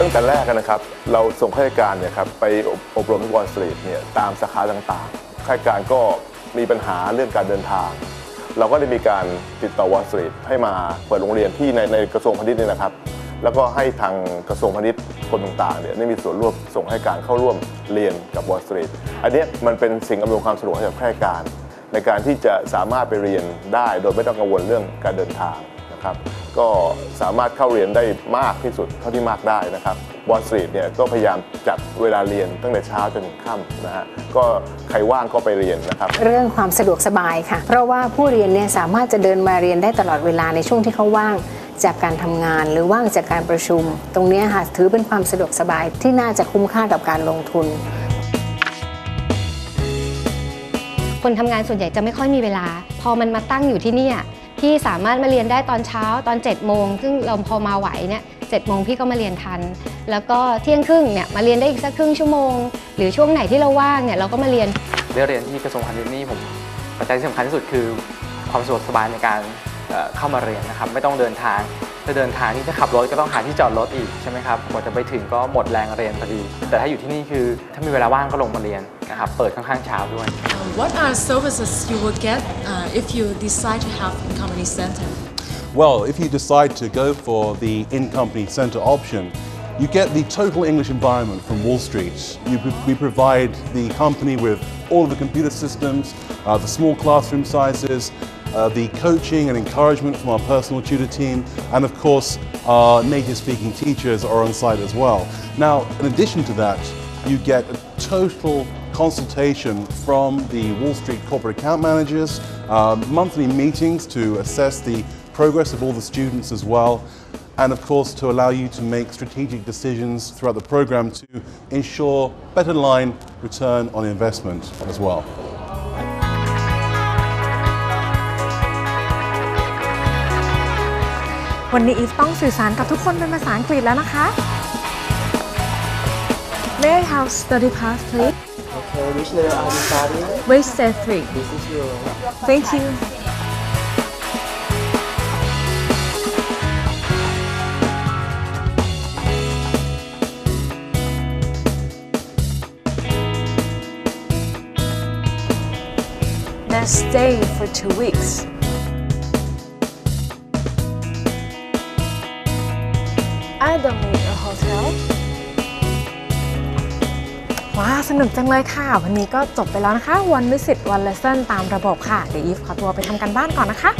ตั้งแต่แรกนะครับ เราส่งข้าราชการเนี่ยครับไปอบรมที่วอลสตรีทเนี่ยตามสาขาต่างๆข้าราชการก็มีปัญหาเรื่องการเดินทาง เราก็ได้มีการติดต่อวอลสตรีทให้มาเปิดโรงเรียนที่ในในกระทรวงพาณิชย์เนี่ยนะครับ แล้วก็ให้ทางกระทรวงพาณิชย์คนต่างๆเนี่ยได้มีส่วนร่วมส่งให้การเข้าร่วมเรียนกับวอลสตรีทอันนี้มันเป็นสิ่งอำนวยความสะดวกให้กับข้าราชการ ในการที่จะสามารถไปเรียนได้โดยไม่ต้องกังวลเรื่องการเดินทาง ครับก็สามารถเข้าเรียนได้มากที่สุดเท่าที่มากได้นะครับวอลสตรีทเนี่ยก็พยายามจัดเวลาเรียนตั้งแต่เช้าจนถึงค่ำนะฮะก็ใครว่างก็ไปเรียนนะครับ เรื่องความสะดวกสบายค่ะ เพราะว่าผู้เรียนเนี่ยสามารถจะเดินมาเรียนได้ตลอดเวลาในช่วงที่เขาว่างจากการทำงานหรือว่างจากการประชุม ตรงเนี้ยค่ะถือเป็นความสะดวกสบายที่น่าจะคุ้มค่ากับการลงทุน คนทำงานส่วนใหญ่จะไม่ค่อยมีเวลา พอมันมาตั้งอยู่ที่เนี่ย พี่สามารถมาเรียนได้ตอนเช้าตอน7จ็ดโมงซึ่งเราพอมาไหวเนี่ยเจ็ดโมงพี่ก็มาเรียนทัน แล้วก็เที่ยงครึ่งเนี่ยมาเรียนได้อีกสักครึ่งชั่วโมง หรือช่วงไหนที่เราว่างเนี่ยเราก็มาเรียนเรื่องเรียนที่กระทรวงพาณิชย์นี่ผมปัจจัยที่สำคัญที่สุดคือความสะดวกสบายในการเข้ามาเรียนนะครับไม่ต้องเดินทาง ถ้าเดินทางนี่จะขับรถก็ต้องหาที่จอดรถอีกใช่ไหมครับกว่าจะไปถึงก็หมดแรงเรียนพอดี แต่ถ้าอยู่ที่นี่คือถ้ามีเวลาว่างก็ลงมาเรียนนะครับ เปิดค่อนข้างเช้าด้วย What are services you will get uh, if you decide to have a comedy center? Well, if you decide to go for the in-company center option, you get the total English environment from Wall Street. You, we provide the company with all of the computer systems, uh, the small classroom sizes, uh, the coaching and encouragement from our personal tutor team, and of course, our native speaking teachers are on site as well. Now, in addition to that, you get a total consultation from the Wall Street corporate account managers, uh, monthly meetings to assess the progress of all the students as well, and of course to allow you to make strategic decisions throughout the program to ensure better line return on investment as well. วันนี้อีฟต้องสื่อสารกับทุกคนเป็นภาษาอังกฤษแล้วนะคะ May I have study pass please? Okay, which level are you studying? Wait set 3 This is your Thank you Then stay for two weeks. I don't need a hotel. ว้าสนุกจังเลยค่ะ วันนี้ก็จบไปแล้วนะคะ One Visit One Lesson ตามระบบค่ะ เดี๋ยวอีฟขอตัวไปทำกันบ้านก่อนนะคะ